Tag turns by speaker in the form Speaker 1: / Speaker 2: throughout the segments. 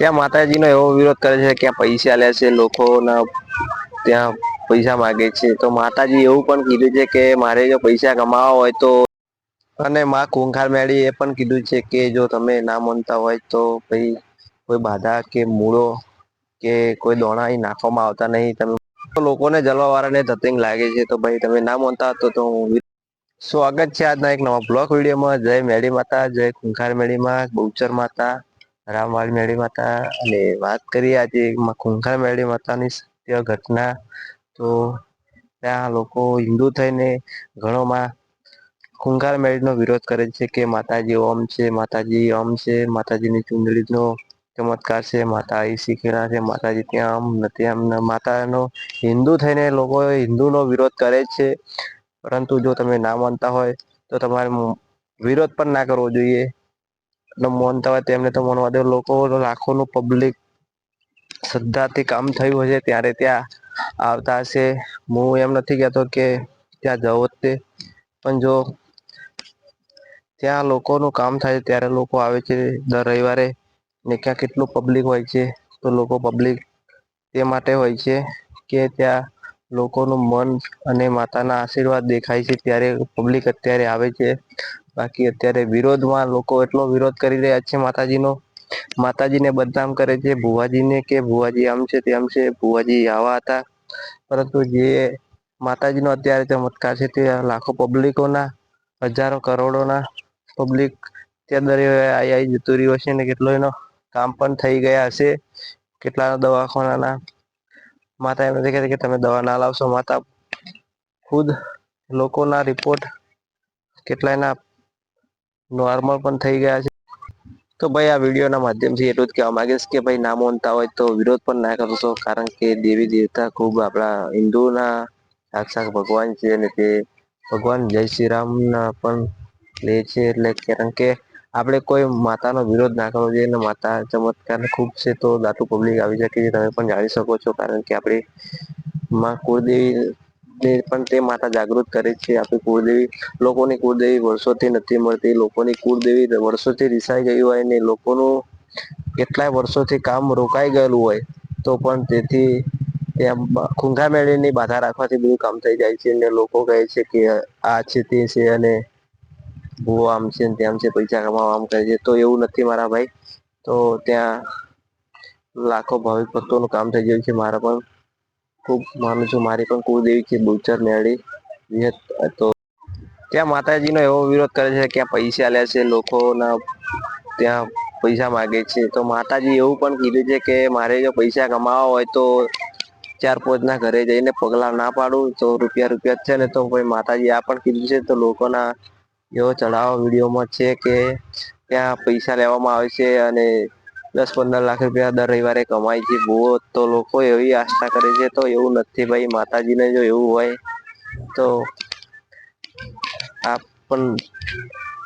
Speaker 1: ત્યાં માતાજી નો એવો વિરોધ કરે છે કે્યા પૈસા લે છે, લોકોના ત્યાં પૈસા માગે છે. તો માતાજી એવું પણ કીધું છે કે મારે જો પૈસા કમાવા હોય તો અને માં કુંખાર મેળી એ પણ કીધું છે કે જો તમે ના મનતા હોય તો ભાઈ કોઈ બાધા કે મૂળો કે કોઈ દોણા નાખવામાં આવતા નહીં. તમે લોકોને જલવા વાળા ધતિંગ લાગે છે. તો ભાઈ તમે ના મોનતા તો હું સ્વાગત છે આજના એક નવા બ્લોક વિડીયોમાં. જય મેળી માતા, જય ખુંખાર મેળીમાં બહુચર માતા. રામવાલ મેળી માતા અને વાત કરીએ આજે કુંખાર મેળી માતાની સત્ય ઘટના. તો ત્યાં લોકો હિન્દુ થઈને ઘણોમાં કુંખાર મેળીનો વિરોધ કરે છે કે માતાજી ઓમ છે, માતાજી ઓમ છે, માતાજીની ચુંદડીનો ચમત્કાર છે, માતા એ શીખેલા છે, માતાજી ત્યાં આમ નથી આમ માતાનો હિન્દુ થઈને લોકો હિન્દુનો વિરોધ કરે છે. પરંતુ જો તમે ના માનતા હોય તો તમારે વિરોધ પણ ના કરવો જોઈએ. મોનતા હોય તેમને તો મોનવા દે. લોકો લાખોનું પબ્લિક શ્રદ્ધાથી કામ થયું હશે, ત્યારે ત્યાં આવતા હશે. હું એમ નથી કહેતો કે ત્યાં જવો તે પણ જો ત્યાં લોકોનું કામ થાય ત્યારે લોકો આવે છે દર રવિવારે. ને ક્યાં કેટલું પબ્લિક હોય છે, તો લોકો પબ્લિક તે માટે હોય છે કે ત્યાં લોકોનું મન અને માતાના આશીર્વાદ દેખાય છે. ત્યારે પબ્લિક અત્યારે આવે છે. બાકી અત્યારે વિરોધમાં લોકો એટલો વિરોધ કરી રહ્યા છે માતાજીનો. માતાજીને બદનામ કરે છે. ભુવાજીને કે ભુવાજી આમ છે તેમ છે, ભુવાજી આવા હતા. પરંતુ જે માતાજીનો અત્યારે ચમત્કાર છે તે લાખો પબ્લિકોના હજારો કરોડોના પબ્લિક ત્યાં દરે આવી જતો રહ્યો છે ને કેટલો એનો કામ પણ થઈ ગયા હશે. કેટલા દવાખા ના માતા એમ નથી કેતી કે તમે દવા ના લાવશો. માતા ખુદ લોકોના રિપોર્ટ કેટલાયના નોર્મલ પણ થઈ ગયા છે. તો ભાઈ આ વિડીયોના માધ્યમથી એટલું જ કહેવા માંગીશ કે ભાઈ ના માનતા હોય તો વિરોધ પણ ના કરશો. કારણ કે દેવી દેવતા ખૂબ આપણા હિન્દુના સાક્ષાત ભગવાન છે અને તે ભગવાન જય શ્રી રામના પણ લે છે. એટલે કારણ કે આપડે કોઈ માતાનો વિરોધ ના કરવો જોઈએ માતા ચમત્કાર ખૂબ છે તો દાતુ પબ્લિક આવી શકે છે. તમે પણ જાણી શકો છો કારણ કે આપણી માં કુળદેવી પણ તે માતા જાગૃત કરે છે. આપણી કુળદેવી લોકોની કુળદેવી વર્ષોથી નથી મળતી. લોકોની કુળદેવી વર્ષોથી રીસાઈ ગઈ હોય ને લોકોનું કેટલાય વર્ષોથી કામ રોકાઈ ગયેલું હોય તો પણ તેથી ત્યાં ખૂંઘા મેળીની બાધા રાખવાથી બધું કામ થઈ જાય છે અને લોકો કહે છે કે આ છે તે છે અને ભુવા આમ છે ને તેમ છે, પૈસા કમાવા આમ કરે છે. તો એવું નથી મારા ભાઈ. તો ત્યાં લાખો ભાવિક ભક્તોનું કામ થઈ ગયું છે મારા પણ ખૂબ માનું છું, મારી પણ કુળદેવી છે બુચર નેળી તો ત્યાં માતાજીનો એવો વિરોધ કરે છે ક્યાં પૈસા લે છે, લોકોના ત્યાં પૈસા માગે છે. તો માતાજી એવું પણ કીધું છે કે મારે જો પૈસા કમાવા હોય તો ચાર પાંચના ઘરે જઈને પગલા ના પાડું. તો રૂપિયા રૂપિયા છે ને, તો ભાઈ માતાજી આ પણ કીધું છે. તો લોકો ના એવો ચઢાવો વિડીયોમાં છે કે ત્યાં પૈસા લેવામાં આવે છે અને દસ પંદર લાખ રૂપિયા દર રવિવારે કમાય છે. બહુ તો લોકો એવી આસ્થા કરે છે તો એવું નથી ભાઈ, માતાજીને જો એવું હોય તો આપ પણ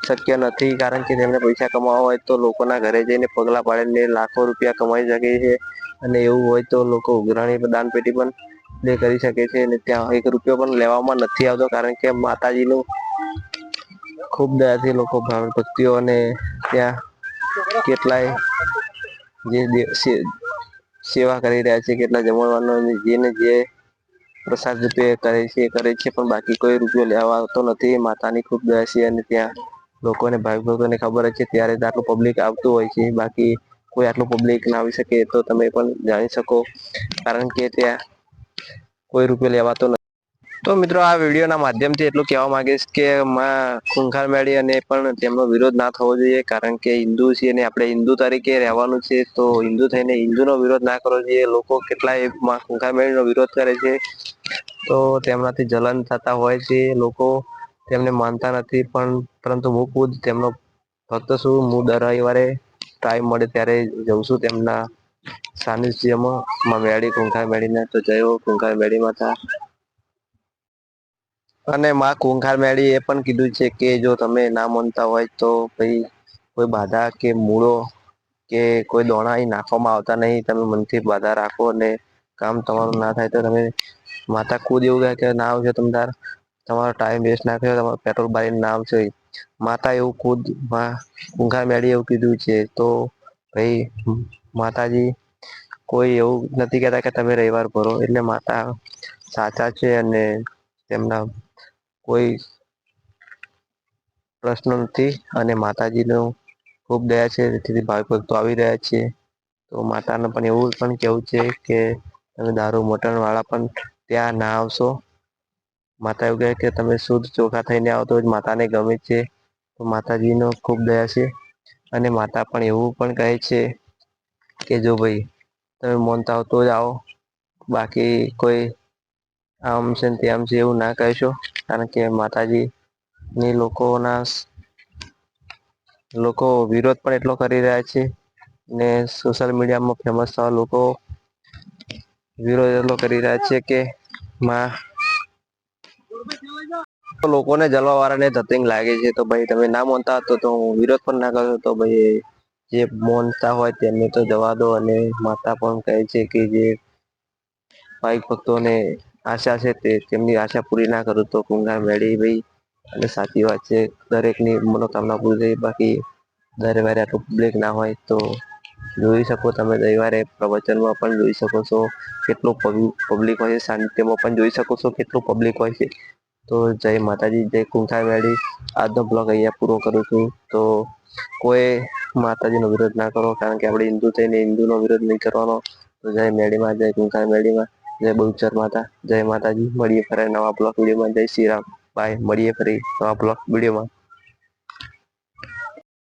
Speaker 1: શક્ય નથી કારણ કે તેમને પૈસા કમાવા હોય તો લોકોના ઘરે જઈને પગલા પાડીને લાખો રૂપિયા કમાઈ શકે છે અને એવું હોય તો લોકો ઉઘરાણી દાન પેટી પણ કરી શકે છે અને ત્યાં એક રૂપિયો પણ લેવામાં નથી આવતો કારણ કે માતાજી નું ખૂબ દયાથી લોકો ભાવ. ભક્તિઓને ત્યાં કેટલાય જે સેવા કરી રહ્યા છે, કેટલા જમણવાનો જેને જે પ્રસાદ રૂપે કરે છે કરે છે, પણ બાકી કોઈ રૂપિયો લેવા આવતો નથી. માતાની ખૂબ દયા છે અને ત્યાં લોકોને ભાવિ ભક્તોને ખબર છે, ત્યારે જ આટલું પબ્લિક આવતું હોય છે. બાકી કોઈ આટલું પબ્લિક ના આવી શકે તો તમે પણ જાણી શકો. કારણ કે ત્યાં કોઈ રૂપિયો લેવાતો નથી તો મિત્રો આ વિડીયોના માધ્યમથી એટલું કહેવા માંગીશ કે ખૂંખાર મેળી અને પણ તેમનો વિરોધ ના થવો જોઈએ, કારણ કે હિન્દુ છે અને આપણે હિન્દુ તરીકે રહેવાનું છે, તો હિન્દુ થઈને હિન્દુનો વિરોધ ના કરવો જોઈએ. લોકો કેટલાયમાં મેળી મેળીનો વિરોધ કરે છે, તો તેમનાથી જલન થતા હોય છે. લોકો તેમને માનતા નથી, પણ પરંતુ હું ખુદ તેમનો ફક્ત શું હું દર રવિવારે ટાઈમ મળે ત્યારે જઉં છું તેમના સાનિધ્યમાં. મેળી, કુંખાર મેળીને. તો જય કુંખાર મેળી માતા અને માં કુંખાર મેળી એ પણ કીધું છે કે જો તમે ના માનતા હોય તો ભાઈ કોઈ બાધા કે મૂળો કે કોઈ દોણા નાખવામાં આવતા નહીં. તમે મનથી બાધા રાખો અને કામ તમારું ના થાય તો તમે માતા કુદ એવું કહે કે ના આવશે તમ તાર. તમારો ટાઈમ વેસ્ટ ના કર તમારું પેટ્રોલ ભરીને ના આવશે માતા એવું ખુદ કુંખાર મેળી એવું કીધું છે તો ભાઈ માતાજી કોઈ એવું નથી કહેતા કે તમે રવિવાર ભરો. એટલે માતા સાચા છે અને તેમના કોઈ પ્રશ્ન નથી અને માતાજીનું ખૂબ દયા છે. તેથી ભાવ ભક્તો આવી રહ્યા છે. તો માતાને પણ એવું પણ કહેવું છે કે તમે દારૂ મટણ વાળા પણ ત્યાં ના આવશો. માતા એવું કહે કે તમે શુદ્ધ ચોખા થઈને આવો તો જ માતાને ગમે છે. તો માતાજીનો ખૂબ દયા છે. અને માતા પણ એવું પણ કહે છે કે જો ભાઈ, તમે મોનતા તો આવો. બાકી કોઈ આમ છે તેમ છે એવું ના કહેશો. કારણ કે માતાજી ની લોકો લોકો વિરોધ પણ એટલો કરી રહ્યા છે ને સોશિયલ મીડિયામાં ફેમસ થવા લોકો વિરોધ એટલો કરી રહ્યા છે કે માં લોકોને જલવા વાળાને ધતિંગ લાગે છે. તો ભાઈ તમે ના માનતા હતો તો હું વિરોધ પણ ના કરતો તો ભાઈ જે મોનતા હોય તેમને તો જવા દો અને માતા પણ કહે છે કે જે ભાઈ ભક્તોને આશા છે તે તેમની આશા પૂરી ના કરું તો કુંગાર મેળી ભાઈ. અને સાચી વાત છે, દરેકની મનોકામના પૂરી થઈ, બાકી દર વારે આટલું પબ્લિક ના હોય તો જોઈ શકો તમે રવિવારે પ્રવચનમાં પણ જોઈ શકો છો કેટલું પબ્લિક હોય છે, સાહિત્યમાં પણ જોઈ શકો છો કેટલું પબ્લિક હોય છે. તો જય માતાજી, જય કુંઠા વાડી આજનો બ્લોગ અહીંયા પૂરો કરું છું. તો કોઈ માતાજીનો વિરોધ ના કરો, કારણ કે આપણે હિન્દુ થઈને હિન્દુનો વિરોધ નહીં કરવાનો. તો જય મેળીમાં, જય કુંઠા મેડીમાં જય બહુચર માતા, જય માતાજી. મળીએ ફરે નવા બ્લોક વિડીયોમાં. જય શ્રી રામ. બાય મળીએ ફરી નવા બ્લોક વિડીયોમાં.